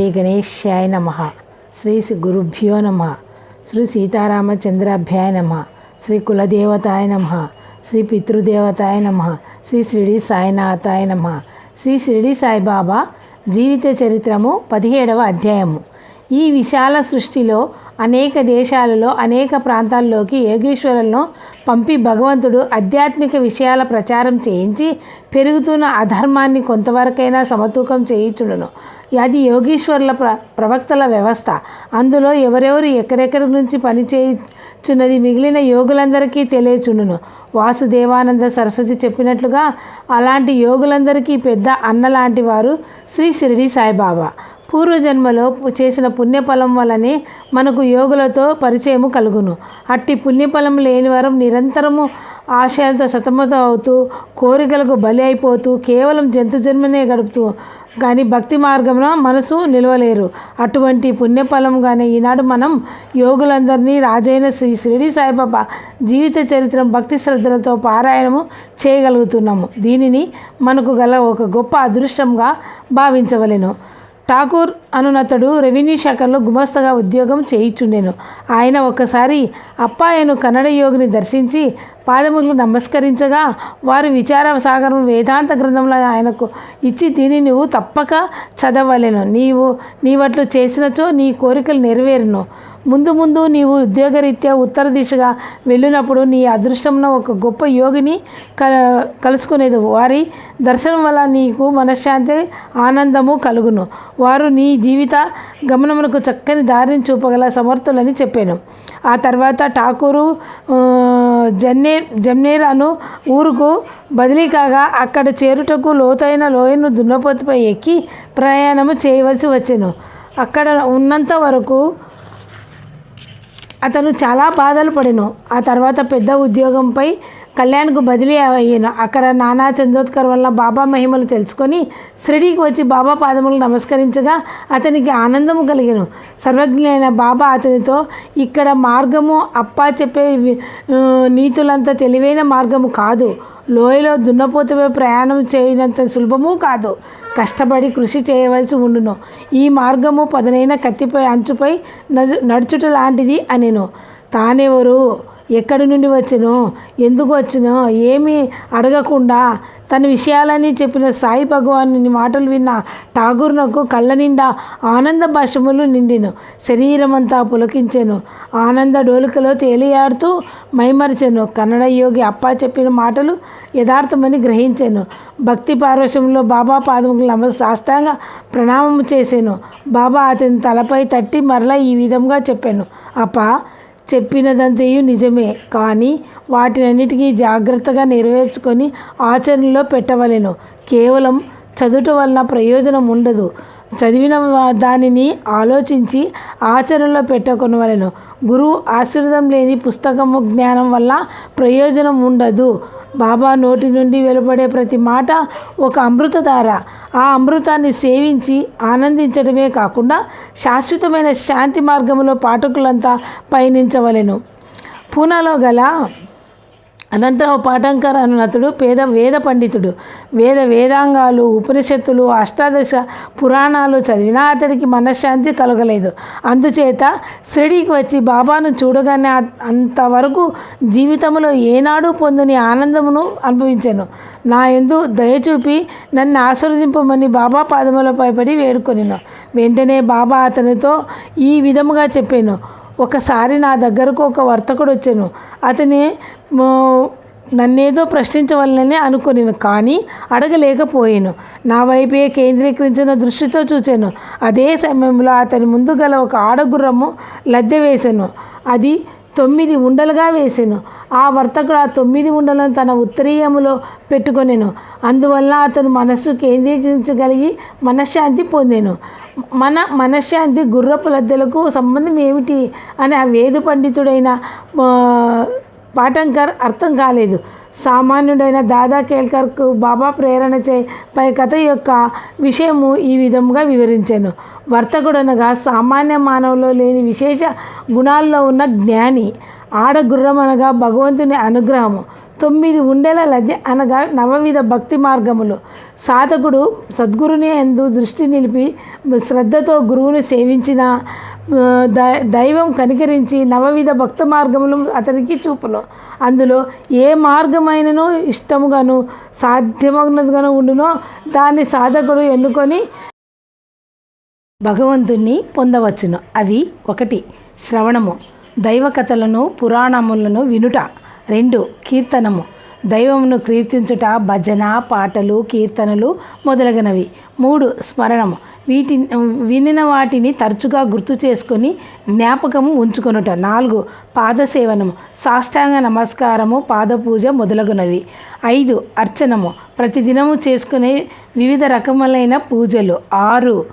శ్రీ గణేశాయ నమ. శ్రీ శ్రీ గురుభ్యో నమ. శ్రీ సీతారామచంద్రాభ్యాయ నమ. శ్రీ కులదేవతాయ నమ. శ్రీ పితృదేవతాయ నమ. శ్రీ శిరిడి సాయినాథాయ నమ. శ్రీ శిరిడి సాయిబాబా జీవిత చరిత్రము పదిహేడవ అధ్యాయము. ఈ విశాల సృష్టిలో అనేక దేశాలలో అనేక ప్రాంతాల్లోకి యోగేశ్వరులను పంపి భగవంతుడు ఆధ్యాత్మిక విషయాల ప్రచారం చేయించి పెరుగుతున్న అధర్మాన్ని కొంతవరకైనా సమతూకం చేయించుడును. అది యోగీశ్వరుల ప్ర ప్రవక్తల వ్యవస్థ. అందులో ఎవరెవరు ఎక్కడెక్కడి నుంచి పని చేయుచున్నది మిగిలిన యోగులందరికీ తెలియచుండును. వాసుదేవానంద సరస్వతి చెప్పినట్లుగా అలాంటి యోగులందరికీ పెద్ద అన్న లాంటి వారు శ్రీ షిరిడి సాయిబాబా. పూర్వజన్మలో చేసిన పుణ్యఫలం వలనే మనకు యోగులతో పరిచయము కలుగును. అట్టి పుణ్యఫలం లేని వారం నిరంతరము ఆశయాలతో సతమతం అవుతూ కోరికలకు బలి అయిపోతూ కేవలం జంతు జన్మనే గడుపుతూ కానీ భక్తి మార్గంలో మనసు నిలవలేరు. అటువంటి పుణ్యఫలం కానీ ఈనాడు మనం యోగులందరినీ రాజైన శ్రీ షిరిడి సాయిబాబా జీవిత చరిత్ర భక్తి శ్రద్ధలతో పారాయణము చేయగలుగుతున్నాము. దీనిని మనకు గల ఒక గొప్ప అదృష్టంగా భావించవలెను. ఠాకూర్ అనునతడు రెవెన్యూ శాఖలో గుమస్తగా ఉద్యోగం చేయిచుండెను. ఆయన ఒకసారి అప్పాయను కన్నడ యోగిని దర్శించి పాదములకు నమస్కరించగా వారు విచార సాగరం వేదాంత గ్రంథంలో ఆయనకు ఇచ్చి దీన్ని నువ్వు తప్పక చదవలేను. నీవు నీవట్లు చేసినచో నీ కోరికలు నెరవేరును. ముందు ముందు నీవు ఉద్యోగరీత్యా ఉత్తర దిశగా వెళ్ళినప్పుడు నీ అదృష్టంలో ఒక గొప్ప యోగిని క కలుసుకునేది. వారి దర్శనం వల్ల నీకు మనశ్శాంతి ఆనందము కలుగును. వారు నీ జీవిత గమనమునకు చక్కని దారిని చూపగల సమర్థులని చెప్పాను. ఆ తర్వాత ఠాకూరు జన్నేర్ జమ్నేర్ అను ఊరుకు బదిలీ కాగా అక్కడ చేరుటకు లోతైన లోయను దున్నపోతుపై ఎక్కి ప్రయాణము చేయవలసి వచ్చాను. అక్కడ ఉన్నంత వరకు అతను చాలా బాధలు పడెను. ఆ తర్వాత పెద్ద ఉద్యోగంపై కళ్యాణ్కు బదిలీ అయ్యాను. అక్కడ నానా చందోత్కర్ వల్ల బాబా మహిమలు తెలుసుకొని షిరిడీకి వచ్చి బాబా పాదములు నమస్కరించగా అతనికి ఆనందము కలిగాను. సర్వజ్ఞైన బాబా అతనితో ఇక్కడ మార్గము అప్ప చెప్పే నీతులంత తెలివైన మార్గము కాదు. లోయలో దున్నపోతపై ప్రయాణం చేయనంత సులభము కాదు. కష్టపడి కృషి చేయవలసి ఉండును. ఈ మార్గము పదునైన కత్తిపై అంచుపై నడుచుట లాంటిది అనేను. తానెవరు? ఎక్కడి నుండి వచ్చినో ఎందుకు వచ్చినో ఏమీ అడగకుండా తన విషయాలని చెప్పిన సాయి భగవాన్ మాటలు విన్న ఠాగూర్నకు కళ్ళ నిండా ఆనంద భాషములు నిండిను. శరీరం అంతా పులకించాను. ఆనంద డోలికలో తేలియాడుతూ మైమరిచెను. కన్నడ యోగి అప్ప చెప్పిన మాటలు యథార్థమని గ్రహించాను. భక్తి పార్వశంలో బాబా పాదములు నమ సాష్టాంగ ప్రణామం చేశాను బాబా అతని తలపై తట్టి మరలా ఈ విధంగా చెప్పాను. అప్ప చెప్పినదంతయు నిజమే. కానీ వాటినన్నిటికీ జాగ్రత్తగా నెరవేర్చుకొని ఆచరణలో పెట్టవలెను. కేవలం చదువుట వలన ప్రయోజనం ఉండదు చదివిన దానిని ఆలోచించి ఆచరణలో పెట్టుకొనవలెను. గురువు ఆశీర్వాదం లేని పుస్తకము జ్ఞానం వల్ల ప్రయోజనం ఉండదు. బాబా నోటి నుండి వెలువడే ప్రతి మాట ఒక అమృతధార. ఆ అమృతాన్ని సేవించి ఆనందించడమే కాకుండా శాశ్వతమైన శాంతి మార్గంలో పాఠకులంతా పయనించవలెను. పూనాలో గల అనంతరం పాటంకర్ అతడు పేద వేద పండితుడు వేద వేదాంగాలు ఉపనిషత్తులు అష్టాదశ పురాణాలు చదివినా అతడికి మనశ్శాంతి కలగలేదు. అందుచేత షిరిడీకి వచ్చి బాబాను చూడగానే అంతవరకు జీవితంలో ఏనాడు పొందని ఆనందమును అనుభవించాను. నా ఎందు దయచూపి నన్ను ఆశీర్వదింపమని బాబా పాదములపై పడి వేడుకొనిను. వెంటనే బాబా అతనితో ఈ విధముగా చెప్పాను. ఒకసారి నా దగ్గరకు ఒక వర్తకుడు వచ్చాను. అతని నన్నేదో ప్రశ్నించవలనని అనుకుని కానీ అడగలేకపోయాను. నా వైపే కేంద్రీకరించిన దృష్టితో చూచాను. అదే సమయంలో అతని ముందు గల ఒక ఆడగుర్రము లద్దె వేశాను. అది తొమ్మిది ఉండలుగా వేసాను. ఆ వర్తకుడు ఆ తొమ్మిది ఉండలను తన ఉత్తరీయములో పెట్టుకొనేను. అందువల్ల అతను మనస్సు కేంద్రీకరించగలిగి మనశ్శాంతి పొందాను. మన మనశ్శాంతి గుర్రపు లద్దెలకు సంబంధం ఏమిటి? అని ఆ వేద పండితుడైన పాటంకర్ అర్థం కాలేదు. సామాన్యుడైన దాదా కేల్కర్కు బాబా ప్రేరణ చే పై కథ యొక్క విషయము ఈ విధముగా వివరించాను. వర్తకుడనగా సామాన్య మానవులో లేని విశేష గుణాల్లో ఉన్న జ్ఞాని ఆడ గుర్రం అనగా భగవంతుని అనుగ్రహము తొమ్మిది ఉండేల లజ్జ అనగా నవవిధ భక్తి మార్గములు. సాధకుడు సద్గురుని ఎందు దృష్టి నిలిపి శ్రద్ధతో గురువుని సేవించిన దైవం కనికరించి నవవిధ భక్త మార్గములు అతనికి చూపును. అందులో ఏ మార్గమైనను ఇష్టముగాను సాధ్యమగినదిగాను ఉండునో దాన్ని సాధకుడు ఎన్నుకొని భగవంతుణ్ణి పొందవచ్చును. అవి ఒకటి శ్రవణము. దైవ కథలను పురాణములను వినుట. రెండు కీర్తనము. దైవమును కీర్తించుట భజన పాటలు కీర్తనలు మొదలగునవి. మూడు స్మరణము. వీటి వినిన వాటిని తరచుగా గుర్తు చేసుకొని జ్ఞాపకము ఉంచుకొనుట. నాలుగు పాదసేవనము. సాష్టాంగ నమస్కారము పాదపూజ మొదలగునవి. ఐదు అర్చనము. ప్రతిదినము చేసుకునే వివిధ రకములైన పూజలు. ఆరు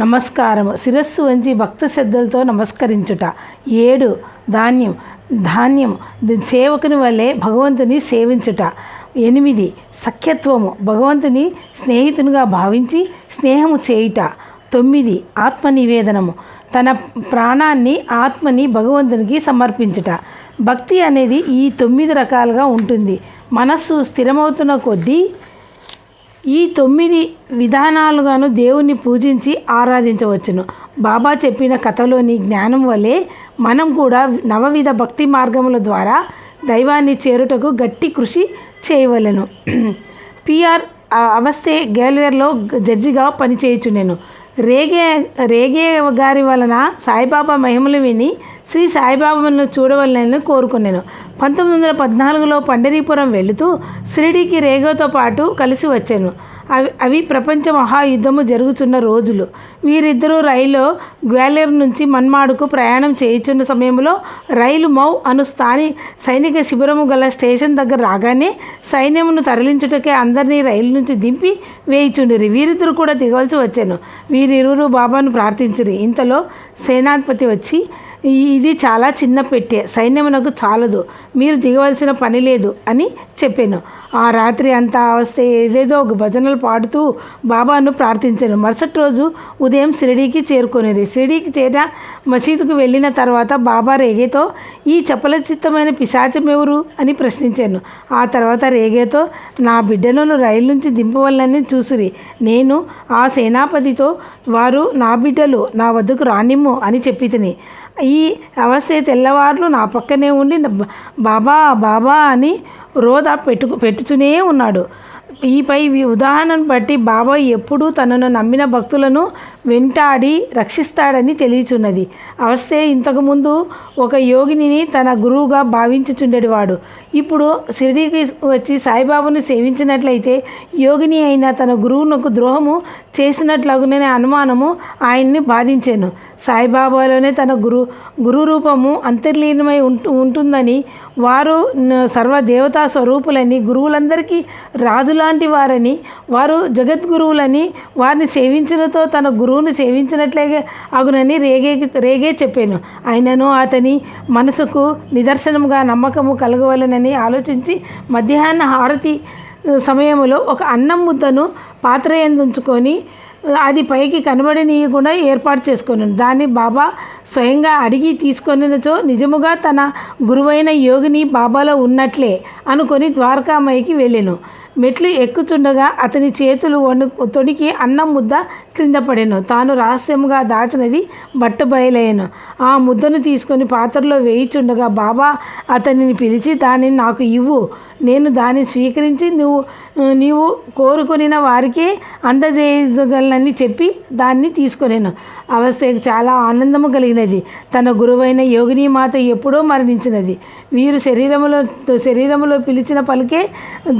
నమస్కారము. శిరస్సు వంచి భక్త శ్రద్ధలతో నమస్కరించుట. ఏడు ధాన్యం. ధాన్యం సేవకుని వల్లే భగవంతుని సేవించుట. ఎనిమిది. సఖ్యత్వము. భగవంతుని స్నేహితునిగా భావించి స్నేహము చేయుట. తొమ్మిది. ఆత్మనివేదనము. తన ప్రాణాన్ని ఆత్మని భగవంతునికి సమర్పించుట. భక్తి అనేది ఈ తొమ్మిది రకాలుగా ఉంటుంది. మనస్సు స్థిరమవుతున్న కొద్దీ ఈ తొమ్మిది విధానాలుగాను దేవుణ్ణి పూజించి ఆరాధించవచ్చును. బాబా చెప్పిన కథలోని జ్ఞానం వలె మనం కూడా నవవిధ భక్తి మార్గముల ద్వారా దైవాన్ని చేరుటకు గట్టి కృషి చేయవలెను. పిఆర్ అవస్థే గేల్వేర్లో జడ్జిగా పనిచేయచ్చు నేను రేగే రేగే గారి వలన సాయిబాబా మహిమలు విని శ్రీ సాయిబాబాను చూడవలనని కోరుకున్నాను పంతొమ్మిది వందల పద్నాలుగులో పండరీపురం వెళుతూ షిరిడీకి రేగోతో పాటు కలిసి వచ్చాను. అవి అవి ప్రపంచ మహాయుద్ధము జరుగుతున్న రోజులు. వీరిద్దరూ రైలు గ్వాలియర్ నుంచి మన్మాడుకు ప్రయాణం చేయుచున్న సమయంలో రైలు మౌ అను స్థాని సైనిక శిబిరము గల స్టేషన్ దగ్గర రాగానే సైన్యమును తరలించుటకే అందరినీ రైలు నుంచి దింపి వేయిచుండిరి. వీరిద్దరూ కూడా దిగవలసి వచ్చాను. వీరిరువురు బాబాను ప్రార్థించిరి. ఇంతలో సేనాధిపతి వచ్చి ఇది చాలా చిన్న పెట్టె. సైన్యమునకు చాలదు. మీరు దిగవలసిన పని లేదు అని చెప్పాను. ఆ రాత్రి అంతా అవస్థ ఏదేదో ఒక భజనలు పాడుతూ బాబాను ప్రార్థించాను. మరుసటి రోజు ఉదయం షిరిడీకి చేరుకునేది. షిరిడీకి చేర మసీదుకు వెళ్ళిన తర్వాత బాబా రేగేతో ఈ చపలచిత్తమైన పిశాచం ఎవరు? అని ప్రశ్నించాను. ఆ తర్వాత రేగేతో నా బిడ్డలను రైలు నుంచి దింపవల్లని చూసిరి. నేను ఆ సేనాపతితో వారు నా బిడ్డలు నా వద్దకు రానిమ్ము అని చెప్పి తిని ఈ అవస్థ తెల్లవార్లు నా పక్కనే ఉండి బాబా బాబా అని రోద పెట్టుకు పెట్టుచునే ఉన్నాడు. ఈపై ఈ ఉదాహరణను బట్టి బాబా ఎప్పుడూ తనను నమ్మిన భక్తులను వెంటాడి రక్షిస్తాడని తెలియచున్నది. అవస్థే ఇంతకుముందు ఒక యోగిని తన గురువుగా భావించుచుండేవాడు. ఇప్పుడు షిరిడీకి వచ్చి సాయిబాబాను సేవించినట్లయితే యోగిని అయిన తన గురువునకు ద్రోహము చేసినట్లగుననే అనుమానము ఆయన్ని బాధించాను. సాయిబాబాలోనే తన గురు గురు రూపము అంతర్లీనమై ఉంటు ఉంటుందని వారు సర్వదేవతా స్వరూపులని గురువులందరికీ రాజులాంటి వారని వారు జగద్గురువులని వారిని సేవించినతో తన గురువుని సేవించినట్లే అగునని రేగే రేగే చెప్పాను. అయినను అతని మనసుకు నిదర్శనముగా నమ్మకము కలగవలనని అని ఆలోచించి మధ్యాహ్న హారతి సమయంలో ఒక అన్నం ముద్దను పాత్ర యందు అది పైకి కనబడనీయకుండా ఏర్పాటు చేసుకున్నాను దాన్ని బాబా స్వయంగా అడిగి తీసుకొనినచో నిజముగా తన గురువైన యోగిని బాబాలో ఉన్నట్లే అనుకొని ద్వారకామయ్యకి వెళ్ళాను. మెట్లు ఎక్కుచుండగా అతని చేతులు వణు తొడికి అన్నం ముద్ద క్రింద పడెను. తాను రహస్యముగా దాచినది బట్ట బయలయ్యను ఆ ముద్దను తీసుకొని పాత్రలో వేయిచుండగా బాబా అతనిని పిలిచి దానిని నాకు ఇవ్వు. నేను దాన్ని స్వీకరించి నువ్వు నీవు కోరుకొనిన వారికే అందజేయగలనని చెప్పి దాన్ని తీసుకొనేను. అవస్థకు చాలా ఆనందము కలిగినది. తన గురువైన యోగిని మాత ఎప్పుడో మరణించినది. వీరు శరీరములో శరీరములో పిలిచిన పలికే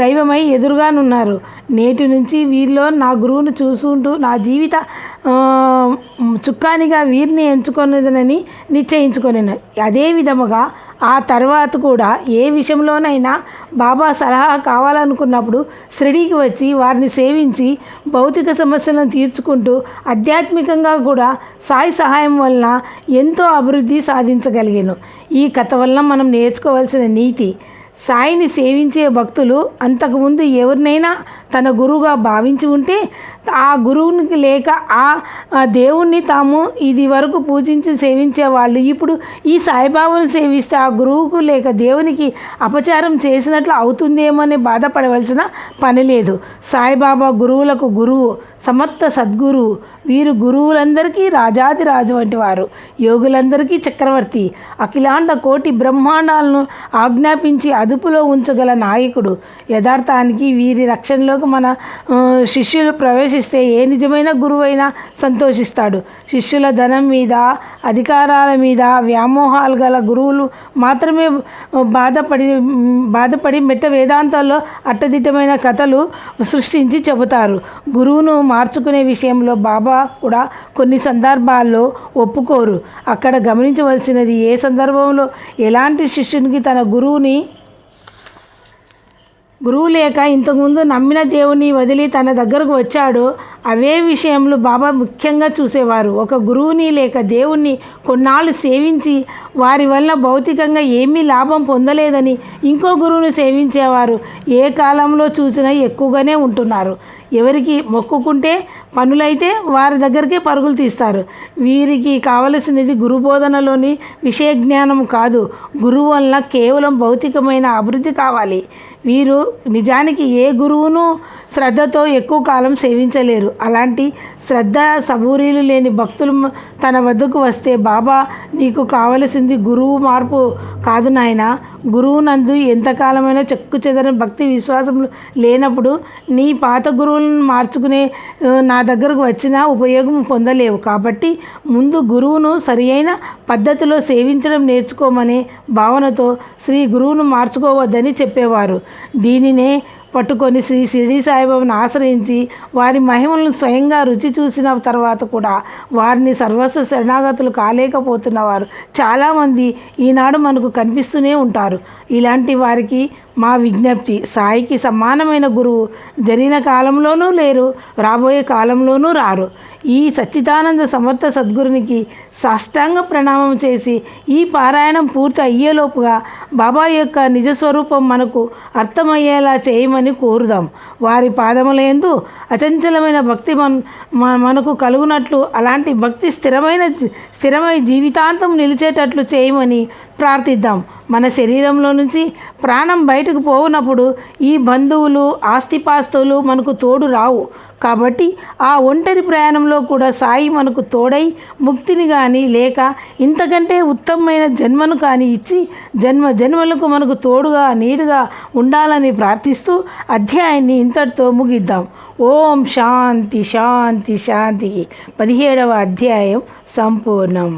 దైవమై ఎదురుగానున్నారు. నేటి నుంచి వీరిలో నా గురువును చూసుకుంటూ నా జీవిత చుక్కానిగా వీరిని ఎంచుకున్నదనని నిశ్చయించుకొనిను అదే విధముగా ఆ తర్వాత కూడా ఏ విషయంలోనైనా బాబా సలహా కావాలనుకున్నప్పుడు షిరిడీకి వచ్చి వారిని సేవించి భౌతిక సమస్యలను తీర్చుకుంటూ ఆధ్యాత్మికంగా కూడా సాయి సహాయం వలన ఎంతో అభివృద్ధి సాధించగలిగాను. ఈ కథ వలన మనం నేర్చుకోవాల్సిన నీతి సాయిని సేవించే భక్తులు అంతకుముందు ఎవరినైనా తన గురువుగా భావించి ఉంటే ఆ గురువునికి లేక ఆ దేవుణ్ణి తాము ఇది వరకు పూజించి సేవించే వాళ్ళు ఇప్పుడు ఈ సాయిబాబాను సేవిస్తే ఆ గురువుకు లేక దేవునికి అపచారం చేసినట్లు అవుతుందేమో అని బాధపడవలసిన పని లేదు. సాయిబాబా గురువులకు గురువు సమర్థ సద్గురువు వీరు గురువులందరికీ రాజాదిరాజు వంటి వారు యోగులందరికీ చక్రవర్తి అఖిలాండ కోటి బ్రహ్మాండాలను ఆజ్ఞాపించి అదుపులో ఉంచగల నాయకుడు. యథార్థానికి వీరి రక్షణలోకి మన శిష్యులు ప్రవేశిస్తే ఏ నిజమైన గురువైనా సంతోషిస్తాడు. శిష్యుల ధనం మీద అధికారాల మీద వ్యామోహాలు గల గురువులు మాత్రమే బాధపడి బాధపడి మెట్ట వేదాంతాల్లో అట్టదిట్టమైన కథలు సృష్టించి చెబుతారు. గురువును మార్చుకునే విషయంలో బాబా కూడా కొన్ని సందర్భాల్లో ఒప్పుకోరు. అక్కడ గమనించవలసినది ఏ సందర్భంలో? ఎలాంటి శిష్యునికి తన గురువుని గురువు లేక ఇంతకుముందు నమ్మిన దేవుని వదిలి తన దగ్గరకు వచ్చాడో అవే విషయంలో బాబా ముఖ్యంగా చూసేవారు. ఒక గురువుని లేక దేవుణ్ణి కొన్నాళ్ళు సేవించి వారి వల్ల భౌతికంగా ఏమీ లాభం పొందలేదని ఇంకో గురువుని సేవించేవారు. ఏ కాలంలో చూసినా ఎక్కువగానే ఉంటున్నారు. ఎవరికి మొక్కుకుంటే పనులైతే వారి దగ్గరికే పరుగులు తీస్తారు. వీరికి కావలసినది గురు బోధనలోని విషయ జ్ఞానం కాదు. గురువు వల్ల కేవలం భౌతికమైన అభివృద్ధి కావాలి. వీరు నిజానికి ఏ గురువును శ్రద్ధతో ఎక్కువ కాలం సేవించలేరు. అలాంటి శ్రద్ధ సబూరీలు లేని భక్తులు తన వద్దకు వస్తే బాబా నీకు కావలసింది గురువు మార్పు కాదు నాయన. గురువు నందు ఎంతకాలమైనా చెక్కు చెదరని భక్తి విశ్వాసములు లేనప్పుడు నీ పాత గురువులను మార్చుకునే నా దగ్గరకు వచ్చినా ఉపయోగం పొందలేవు. కాబట్టి ముందు గురువును సరియైన పద్ధతిలో సేవించడం నేర్చుకోమనే భావనతో శ్రీ గురువును మార్చుకోవద్దని చెప్పేవారు. దీనినే పట్టుకొని శ్రీ షిరిడి సాయిబాబాను ఆశ్రయించి వారి మహిమలను స్వయంగా రుచి చూసిన తర్వాత కూడా వారిని సర్వస్వ శరణాగతులు కాలేకపోతున్నవారు. చాలామంది ఈనాడు మనకు కనిపిస్తూనే ఉంటారు. ఇలాంటి వారికి మా విజ్ఞప్తి. సాయికి సమానమైన గురువు జరిగిన కాలంలోనూ లేరు రాబోయే కాలంలోనూ రారు. ఈ సచ్చిదానంద సమర్థ సద్గురునికి సాష్టాంగ ప్రణామం చేసి ఈ పారాయణం పూర్తి అయ్యేలోపుగా బాబా యొక్క నిజస్వరూపం మనకు అర్థమయ్యేలా చేయమని కోరుదాం. వారి పాదములందు అచంచలమైన భక్తి మన మనకు కలుగునట్లు అలాంటి భక్తి స్థిరమైన స్థిరమై జీవితాంతం నిలిచేటట్లు చేయమని ప్రార్థిద్దాం. మన శరీరంలో నుంచి ప్రాణం బయటకు పోవునప్పుడు ఈ బంధువులు ఆస్తిపాస్తులు మనకు తోడు రావు. కాబట్టి ఆ ఒంటరి ప్రయాణంలో కూడా సాయి మనకు తోడై ముక్తిని కానీ లేక ఇంతకంటే ఉత్తమమైన జన్మను కానీ ఇచ్చి జన్మ జన్మలకు మనకు తోడుగా నీడుగా ఉండాలని ప్రార్థిస్తూ అధ్యాయాన్ని ఇంతటితో ముగిద్దాం. ఓం శాంతి శాంతి శాంతి. పదిహేడవ అధ్యాయం సంపూర్ణం.